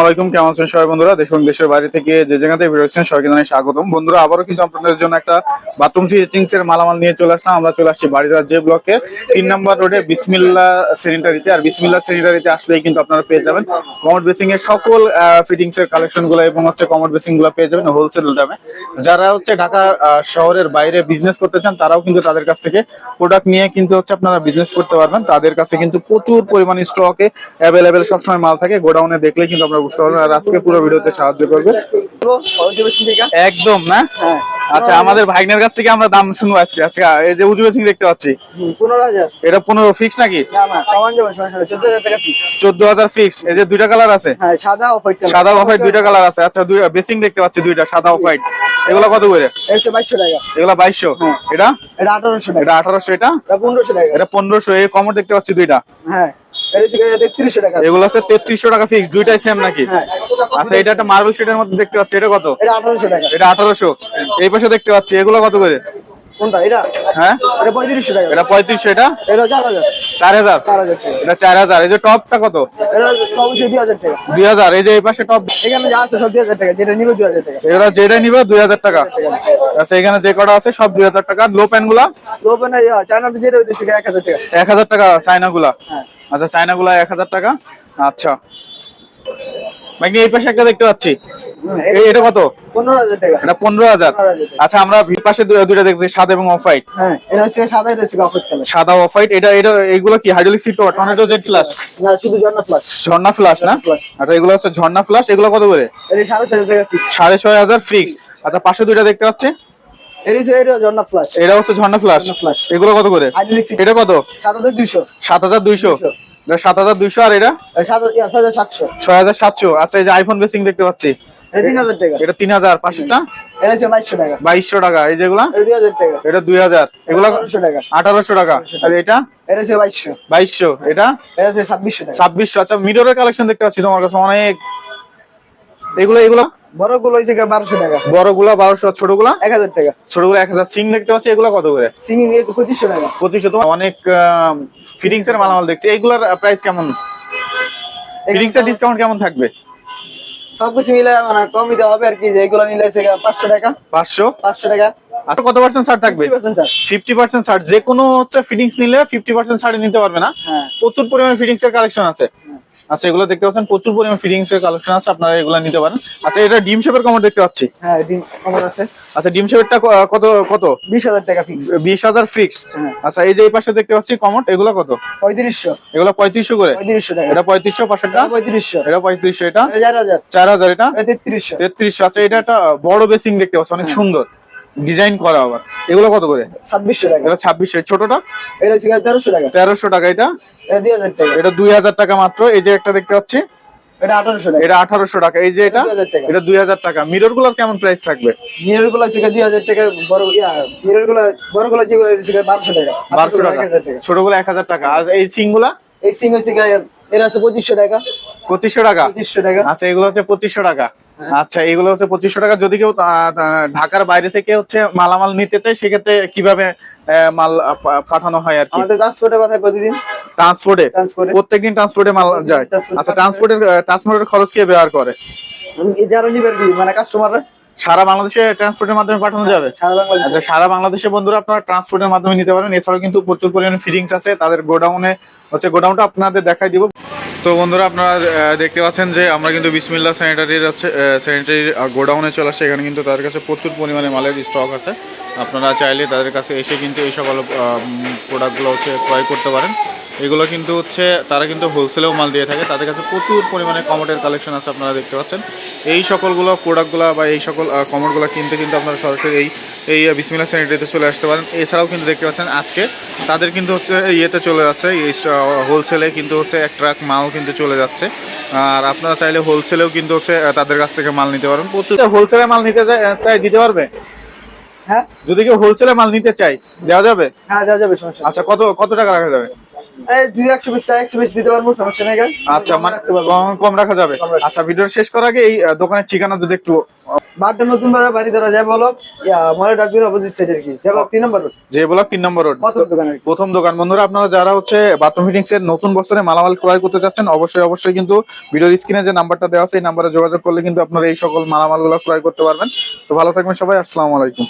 আলাইকুম। থেকে যে স্বাগতম। বন্ধুরা কিন্তু আপনাদের জন্য একটা মালামাল নিয়ে চলে আমরা চলে আসছি তিন নম্বর রোডে বিসমিল্লা আর আসলেই কিন্তু আপনারা পেয়ে যাবেন কমোড বেসিং এর সকল ফিটিংস এর কালেকশনগুলো এবং হচ্ছে কমোড বেসিংগুলো পেয়ে যাবেন হোলসেল দামে। যারা হচ্ছে ঢাকা শহরের বাইরে বিজনেস করতে চান তারাও কিন্তু তাদের কাছ থেকে প্রোডাক্ট নিয়ে কিন্তু হচ্ছে আপনারা বিজনেস করতে পারবেন। তাদের কাছে কিন্তু প্রচুর পরিমাণ স্টকে অ্যাভেলেবেল সবসময় মাল থাকে। গোডাউনে দেখলে কিন্তু আপনারা বুঝতে পারবেন। আর আজকে পুরো ভিডিওতে সাহায্য করবে। একদম না? হ্যাঁ। আচ্ছা আমাদের ভাইনের কাছ থেকে আমরা দাম শুনব আজকে। আজকে এই যে উজু বেসিং দেখতে পাচ্ছি। এটা পনেরো ফিক্স নাকি? চোদ্দ হাজার ফিক্স এই যে দুইটা কালার আছে? হ্যাঁ সাদা অফ হোয়াইট সাদা অফ হোয়াইট দুইটা কালার আছে। আচ্ছা দুই বেসিং দেখতে পাচ্ছি দুইটা সাদা অফ হোয়াইট এগুলো কত করে? এসে বাইশশো টাকা। এগুলো বাইশশো? হ্যাঁ। এটা? এটা আঠারোশো এটা আঠারোশো এটা? পনেরোশো টাকা। এটা পনেরোশো এই কমর দেখতে পাচ্ছি দুইটা। হ্যাঁ। এগুলো হচ্ছে তেত্রিশশো টাকা ফিক্স দুইটাই সেম নাকি? হ্যাঁ। আচ্ছা এটা একটা মার্বেল মধ্যে দেখতে পাচ্ছি এটা কত? এটা আঠারোশো টাকা। এটা আঠারোশো। এই পাশে দেখতে পাচ্ছি এগুলো কত করে? কোনটা? এটা? হ্যাঁ? এটা পঁয়ত্রিশশো টাকা। এটা পঁয়ত্রিশশো এটা? এটা চার হাজার। চার হাজার? চার হাজার এটা চার হাজার। এই যে টপটা কত? এটা অবশ্যই দুই হাজার টাকা। দুই হাজার। এই যে এই পাশে টপ? এখানে যা আছে সব দুই হাজার টাকা। যেটা নিবে দুই হাজার টাকা। এগুলো যেটা নিবে দুই হাজার টাকা। আচ্ছা এখানে যে কটা আছে সব দুই হাজার টাকা। লো প্যানগুলা? চায়নাটা যেটা এক হাজার টাকা। এক হাজার টাকা চায়না গুলা? হ্যাঁ। আচ্ছা চায়না গুলা এক হাজার টাকা। আচ্ছা। এই পাশে একটা দেখতে পাচ্ছি। এটা কত? পনেরো হাজার টাকা। এটা পনেরো হাজার। আচ্ছা আমরা ভি- পাশে দুইটা দেখছি সাদা এবং অফ হোয়াইট হ্যাঁ এটা হচ্ছে সাদা এটা হচ্ছে অফ কালার সাদা অফ হোয়াইট এটা এটা এইগুলো কি? Hydraulic seat cover tornado flash না শুধু ঝর্ণা প্লাস ঝর্ণা ফ্ল্যাশ না? আচ্ছা এগুলো হচ্ছে ঝর্ণা ফ্ল্যাশ এগুলো কত করে? এটা সাড়ে ছয় হাজার ফিক্স সাড়ে ছয় হাজার ফিক্স আচ্ছা পাশে দুইটা দেখতে পাচ্ছি। এটা হচ্ছে ঝর্ণা ফ্ল্যাশ এগুলো কত করে? এটা কত? সাত হাজার দুইশো। সাত হাজার দুইশো। সাত হাজার দুইশো আর এটা? ছয় হাজার সাতশো। আচ্ছা এই যে আইফোন বেসিং দেখতে পাচ্ছি। এটা তিন হাজার বাইশশো টাকা। এই যেগুলা? এটা দুই হাজার এগুলা আঠারোশো টাকা। আর এটা? এটা বাইশশো। বাইশশো। এটা? এটা ছাব্বিশশো আচ্ছা মিররের কালেকশন দেখতে পাচ্ছি তোমার কাছে অনেক। এগুলো এগুলো? বড়গুলো হচ্ছে বারোশো টাকা। বড়গুলা বারোশো ছোটগুলা? এক হাজার টাকা। ছোটগুলো এক হাজার। সিং দেখতে পাচ্ছি এগুলো কত করে? সিঙ্গিং পঁচিশশো টাকা। পঁচিশশো। তোমার অনেক ফিটিংস এর মালামাল দেখছি। এইগুলার প্রাইস কেমন? ফিটিংস এর ডিসকাউন্ট কেমন থাকবে? সবকিছু মিলে মানে কম দিতে হবে আর কি যেগুলো নিলে সেটা পাঁচশো টাকা। পাঁচশো? পাঁচশো টাকা। আচ্ছা কত পার্সেন্ট ছাড় থাকবে? 50% ছাড়। ফিফটি পার্সেন্ট ছাড়। যে কোনো হচ্ছে ফিটিংস নিলে ফিফটি পার্সেন্ট ছাড়ে নিতে পারবে না। হ্যাঁ। প্রচুর পরিমাণে ফিটিংস এর কালেকশন আছে। আচ্ছা এগুলো দেখতে পাচ্ছেন প্রচুর পরিমাণে ফিটিংস এর কালেকশন আছে আপনারা এগুলো নিতে পারেন। আচ্ছা এটা ডিম শেপের কমর দেখতে পাচ্ছি? হ্যাঁ ডিম কমন আছে। আচ্ছা ডিম শেপেরটা কত কত? বিশ হাজার টাকা ফিক্স বিশ হাজার ফিক্সড হ্যাঁ। আচ্ছা এই যে এই পাশে দেখতে পাচ্ছি কমট এগুলো কত? পঁয়ত্রিশশো। এগুলো পঁয়ত্রিশশো করে? পঁয়ত্রিশশো টাকা। এটা পঁয়ত্রিশশো পাশেরটা? এটা পঁয়ত্রিশশো। এটা পঁয়ত্রিশশো এটা? এটা চার হাজার। চার হাজার এটা? এটা তেত্রিশশো। তেত্রিশশো। আচ্ছা এটা একটা বড় বেসিং দেখতে পাচ্ছি অনেক সুন্দর। ডিজাইন করা আবার। এগুলো কত করে? ছাব্বিশশো টাকা। এটা ছাব্বিশশো। ছোটটা? এটা হচ্ছে তেরোশো টাকা। তেরোশো টাকা এটা? এটা দুই হাজার টাকা। মাত্র এই যে একটা দেখতে পাচ্ছি। এটা আঠারোশো টাকা। এটা আঠারোশো টাকা এই যে এটা দুই হাজার টাকা। এটা দুই হাজার টাকা। মিররগুলার কেমন প্রাইস থাকবে? মিররগুলো হচ্ছে দুই হাজার টাকা বড় মিররগুলো বড়গুলো যেগুলো বারোশো টাকা। বারোশো টাকা। এক হাজার এক হাজার টাকা। আর এই সিংগুলা এই সিং হচ্ছে এর আছে পঁচিশশো টাকা। পঁচিশশো টাকা? পঁচিশশো টাকা। আচ্ছা এগুলো হচ্ছে পঁচিশশো টাকা। হ্যাঁ। আচ্ছা এগুলো হচ্ছে পঁচিশশো টাকা। যদি কেউ আহ, আহ, ঢাকার বাইরে থেকে হচ্ছে মালামাল নিতে চায় সেক্ষেত্রে কীভাবে মাল পাঠানো হয় আর কি? আমাদের ট্রান্সপোর্টে পাঠায় প্রতিদিন। ট্রান্সপোর্টে প্রত্যেকদিন ট্রান্সপোর্টে মাল যায়। আচ্ছা ট্রান্সপোর্টের ট্রান্সপোর্টের খরচ কে ব্যবহার করে? যারা নিবে মানে কাস্টমাররা সারা বাংলাদেশে ট্রান্সপোর্টের মাধ্যমে পাঠানো যাবে? সারা বাংলাদেশে। আচ্ছা সারা বাংলাদেশে বন্ধুরা আপনারা ট্রান্সপোর্টের মাধ্যমে নিতে পারেন। এছাড়াও কিন্তু প্রচুর পরিমাণে ফিটিংস আছে। তাদের গোডাউনে হচ্ছে গোডাউনটা আপনাদের দেখাই দিব। তো বন্ধুরা আপনারা দেখতে পাচ্ছেন যে আমরা কিন্তু বিসমিল্লা স্যানিটারির হচ্ছে স্যানিটারি গোডাউনে চলে আসছে। এখানে কিন্তু তাদের কাছে প্রচুর পরিমাণে মালের স্টক আছে। আপনারা চাইলে তাদের কাছে এসে কিন্তু এই সকল প্রোডাক্টগুলো হচ্ছে ক্রয় করতে পারেন। এগুলো কিন্তু হচ্ছে তারা কিন্তু হোলসেলেও মাল দিয়ে থাকে। তাদের কাছে প্রচুর পরিমাণে কমোডের কালেকশন আছে আপনারা দেখতে পাচ্ছেন। এই সকলগুলো প্রোডাক্টগুলো বা এই সকল কমোডগুলো কিনতে কিন্তু আপনারা সরাসরি এই এই বিসমিল্লা স্যানিটারিতে চলে আসতে পারেন। এছাড়াও কিন্তু দেখতে পাচ্ছেন আজকে তাদের কিন্তু হচ্ছে ইয়েতে চলে যাচ্ছে এই হোলসেলে কিন্তু হচ্ছে এক ট্রাক মাল কিন্তু চলে যাচ্ছে। আর আপনারা চাইলে হোলসেলেও কিন্তু হচ্ছে তাদের কাছ থেকে মাল নিতে পারেন। প্রচুর হোলসেলে মাল নিতে চাই- চাই দিতে পারবে? হ্যাঁ? যদি কেউ হোলসেলে মাল নিতে চাই দেওয়া যাবে? হ্যাঁ দেওয়া যাবে আচ্ছা কত কত টাকা রাখা যাবে? আচ্ছা মানে কম রাখা যাবে। আচ্ছা ভিডিও শেষ করার আগে এই দোকানের ঠিকানা যদি একটু বারটা নতুন বাজার বাড়ি ধরা যায় বলো। মলে ডাস্টবিন অপোজিট সাইড আর কি। যেমন তিন নম্বর রোড যে ব্লক তিন নম্বর রোড প্রথম দোকান বন্ধুরা আপনারা যারা হচ্ছে বাথরুম ফিটিংস এর নতুন বছরে মালামাল ক্রয় করতে চাচ্ছেন অবশ্যই অবশ্যই কিন্তু ভিডিওর স্ক্রিনে যে নাম্বারটা দেওয়া আছে এই নাম্বারে যোগাযোগ করলে কিন্তু আপনারা এই সকল মালামালগুলো ক্রয় করতে পারবেন। তো ভালো থাকবেন সবাই আসসালামু আলাইকুম।